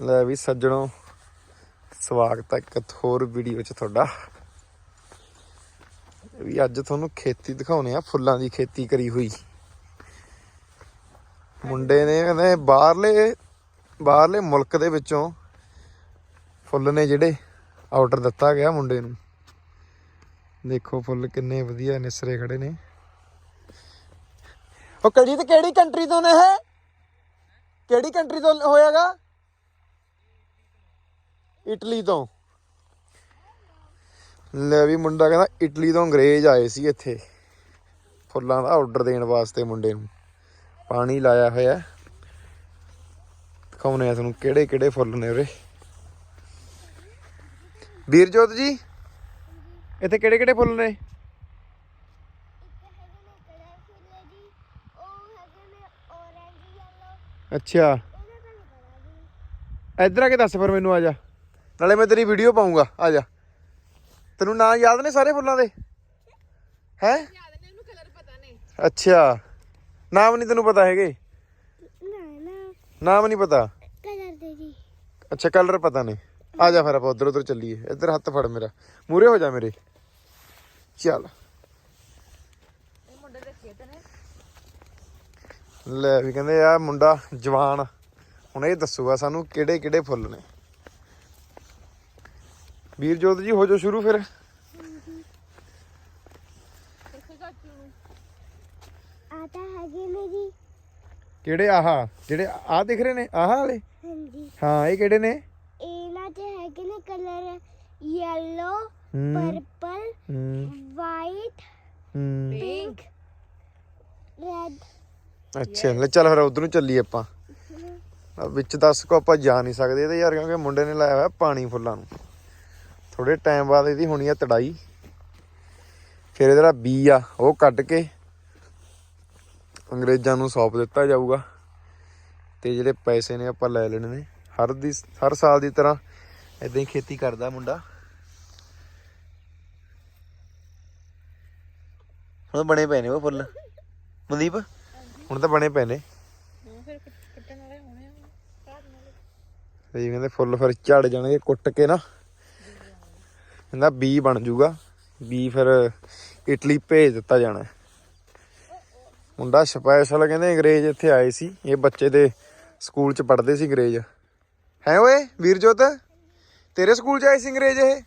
ਲੈ ਵੀ ਸੱਜਣੋ, ਸਵਾਗਤ ਹੈ ਇੱਕ ਹੋਰ ਵੀਡੀਓ ਚ ਤੁਹਾਡਾ। ਵੀ ਅੱਜ ਤੁਹਾਨੂੰ ਖੇਤੀ ਦਿਖਾਉਣੇ ਆ, ਫੁੱਲਾਂ ਦੀ ਖੇਤੀ ਕਰੀ ਹੋਈ। ਮੁੰਡੇ ਨੇ ਕਹਿੰਦੇ ਬਾਹਰਲੇ ਬਾਹਰਲੇ ਮੁਲਕ ਦੇ ਵਿੱਚੋਂ ਫੁੱਲ ਨੇ ਜਿਹੜੇ ਆਰਡਰ ਦਿੱਤਾ ਗਿਆ ਮੁੰਡੇ ਨੂੰ। ਦੇਖੋ ਫੁੱਲ ਕਿੰਨੇ ਵਧੀਆ ਨਿਸਰੇ ਖੜੇ ਨੇ। ਉਹ ਕਲਜੀਤ, ਕਿਹੜੀ ਕੰਟਰੀ ਤੋਂ ਨੇ ਇਹ? ਕਿਹੜੀ ਕੰਟਰੀ ਤੋਂ ਹੋਇਆਗਾ? ਇਟਲੀ ਤੋਂ। ਲੈ ਵੀ ਮੁੰਡਾ ਕਹਿੰਦਾ ਇਟਲੀ ਤੋਂ ਅੰਗਰੇਜ਼ ਆਏ ਸੀ ਇੱਥੇ। ਫੁੱਲਾਂ ਦਾ ਆਰਡਰ ਦੇਣ ਵਾਸਤੇ ਮੁੰਡੇ ਨੂੰ। ਪਾਣੀ ਲਾਇਆ ਹੋਇਆ। ਦਿਖਾਉਣੇ ਆ ਤੁਹਾਨੂੰ ਕਿਹੜੇ ਕਿਹੜੇ ਫੁੱਲ ਨੇ ਉਰੇ। ਵੀਰਜੋਤ ਜੀ, ਇੱਥੇ ਕਿਹੜੇ ਕਿਹੜੇ ਫੁੱਲ ਨੇ? ਅੱਛਾ। ਇੱਧਰ ਆ ਕੇ ਦੱਸ ਫਿਰ ਮੈਨੂੰ ਆ ਜਾ। ਨਾਲੇ ਮੈਂ ਤੇਰੀ ਵੀਡੀਓ ਪਾਉਂਗਾ ਆ ਜਾ। ਤੈਨੂੰ ਨਾਂ ਯਾਦ ਨੇ ਸਾਰੇ ਫੁੱਲਾਂ ਦੇ? ਹੈ? ਅੱਛਾ। ਨਾਮ ਨਹੀਂ ਤੈਨੂੰ ਪਤਾ ਹੈਗੇ? ਨਾਮ ਨਹੀਂ ਪਤਾ? ਅੱਛਾ ਕਲਰ ਪਤਾ ਨਹੀਂ ਆ ਜਾ ਫਿਰ ਆਪਾਂ ਉਧਰ ਉਧਰ ਚੱਲੀਏ। ਇੱਧਰ ਹੱਥ ਫੜ ਮੇਰਾ। ਮੂਰੇ ਹੋ ਜਾ ਮੇਰੇ। ਚੱਲ। ਲੈ ਵੀ ਕਹਿੰਦੇ ਆ ਮੁੰਡਾ ਜਵਾਨ। ਹੁਣ ਇਹ ਦੱਸੂਗਾ ਸਾਨੂੰ ਕਿਹੜੇ ਕਿਹੜੇ ਫੁੱਲ ਨੇ। ਵੀਰਜੋਤ ਜੀ ਹੋ ਜਾ ਸ਼ੁਰੂ ਫਿਰ। ਆਤਾ ਹੈਗੇ ਨੇ ਜੀ ਕਿਹੜੇ? ਆਹ ਜਿਹੜੇ ਆਹ ਦਿਖ ਰਹੇ ਨੇ? ਆਹ ਵਾਲੇ? ਹਾਂਜੀ। ਹਾਂ ਇਹ ਕਿਹੜੇ ਨੇ? ਇਹਨਾਂ ਦੇ ਹੈਗੇ ਨੇ colour yellow purple white pink red ਅੱਛਾ ਲੈ ਚੱਲ ਫਿਰ ਉਧਰ ਨੂੰ ਚੱਲੀਏ ਆਪਾਂ। ਆ ਵਿੱਚ ਦੱਸ ਕੋ ਆਪਾਂ ਜਾ ਨਹੀਂ ਸਕਦੇ ਇਹਦੇ ਯਾਰ ਕਿਉਂਕਿ ਮੁੰਡੇ ਨੇ ਲਾਇਆ ਹੋਇਆ ਪਾਣੀ ਫੁੱਲਾਂ ਨੂੰ। ਥੋੜੇ ਟਾਈਮ ਬਾਅਦ ਇਹਦੀ ਹੋਣੀ ਆ ਤੜਾਈ। ਫਿਰ ਇਹਦਾ ਬੀ ਆ ਉਹ ਕੱਢ ਕੇ ਅੰਗਰੇਜ਼ਾਂ ਨੂੰ ਸੌਂਪ ਦਿੱਤਾ ਜਾਊਗਾ। ਤੇ ਜਿਹੜੇ ਪੈਸੇ ਨੇ ਆਪਾਂ ਲੈ ਲੈਣੇ ਨੇ। ਹਰ ਦੀ ਹਰ ਸਾਲ ਦੀ ਤਰ੍ਹਾਂ ਇਦਾਂ ਹੀ ਖੇਤੀ ਕਰਦਾ ਮੁੰਡਾ। ਹੁਣ ਬਣੇ ਪਏ ਨੇ ਉਹ ਫੁੱਲ। ਮਨਦੀਪ ਹੁਣ ਤਾਂ ਬਣੇ ਪਏ ਨੇ। ਸਹੀ ਕਹਿੰਦੇ ਫੁੱਲ ਫਿਰ ਝੜ ਜਾਣਗੇ ਕੁੱਟ ਕੇ ਨਾ। ਕਹਿੰਦਾ ਬੀ ਬਣ ਜੂਗਾ ਬੀ ਫਿਰ ਇਟਲੀ ਭੇਜ ਦਿੱਤਾ ਜਾਣਾ। ਮੁੰਡਾ ਸਪੈਸ਼ਲ ਕਹਿੰਦੇ ਅੰਗਰੇਜ਼ ਇੱਥੇ ਆਏ ਸੀ। ਇਹ ਬੱਚੇ ਦੇ ਸਕੂਲ 'ਚ ਪੜ੍ਹਦੇ ਸੀ ਅੰਗਰੇਜ਼। ਹੈ ਓਏ ਵੀਰਜੋਤ ਤੇਰੇ ਸਕੂਲ 'ਚ ਆਏ ਸੀ ਅੰਗਰੇਜ਼ ਇਹ?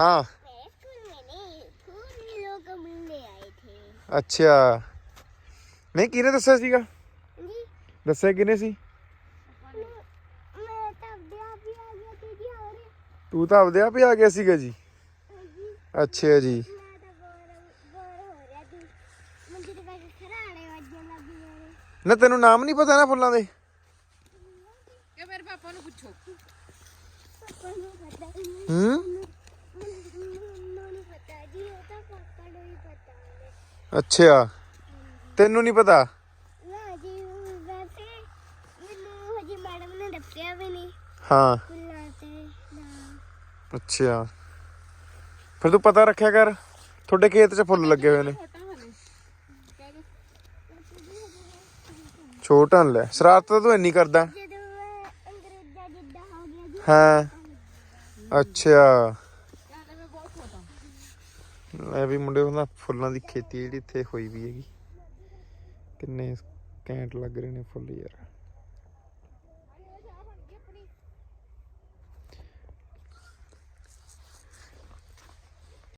ਹਾਂ। ਅੱਛਾ। ਨਹੀਂ ਕਿਹਨੇ ਦੱਸਿਆ ਸੀਗਾ? ਦੱਸਿਆ ਕਿਹਨੇ ਸੀ? ਤੂੰ ਤਾਂ ਆਪਦੇ ਆਪ ਹੀ ਆ ਗਿਆ ਸੀਗਾ ਜੀ। ਅੱਛਾ ਜੀ। ਨਾ ਤੈਨੂੰ ਨਾਮ ਨਹੀਂ ਪਤਾ ਨਾ ਫੁੱਲਾਂ ਦੇ? ਕਿ ਮੇਰੇ ਪਾਪਾ ਨੂੰ ਪੁੱਛੋ। ਹੂੰ? ਅੱਛਾ। ਤੈਨੂੰ ਨਹੀਂ ਪਤਾ? ਹਾਂ। ਅੱਛਾ। ਫਿਰ ਤੂੰ ਪਤਾ ਰੱਖਿਆ ਕਰ, ਤੁਹਾਡੇ ਖੇਤ 'ਚ ਫੁੱਲ ਲੱਗੇ ਹੋਏ ਨੇ। ਛੋਟਾ ਲੈ, ਸ਼ਰਾਰਤ ਤਾਂ ਤੂੰ ਇੰਨੀ ਕਰਦਾ। ਹਾਂ। ਅੱਛਾ। ਹਲੇ ਵੀ ਮੁੰਡੇ ਉਹਨਾਂ ਫੁੱਲਾਂ ਦੀ ਖੇਤੀ ਜਿਹੜੀ ਇੱਥੇ ਹੋਈ ਵੀ ਹੈਗੀ। ਕਿੰਨੇ ਘੈਂਟ ਲੱਗ ਰਹੇ ਨੇ ਫੁੱਲ ਯਾਰ।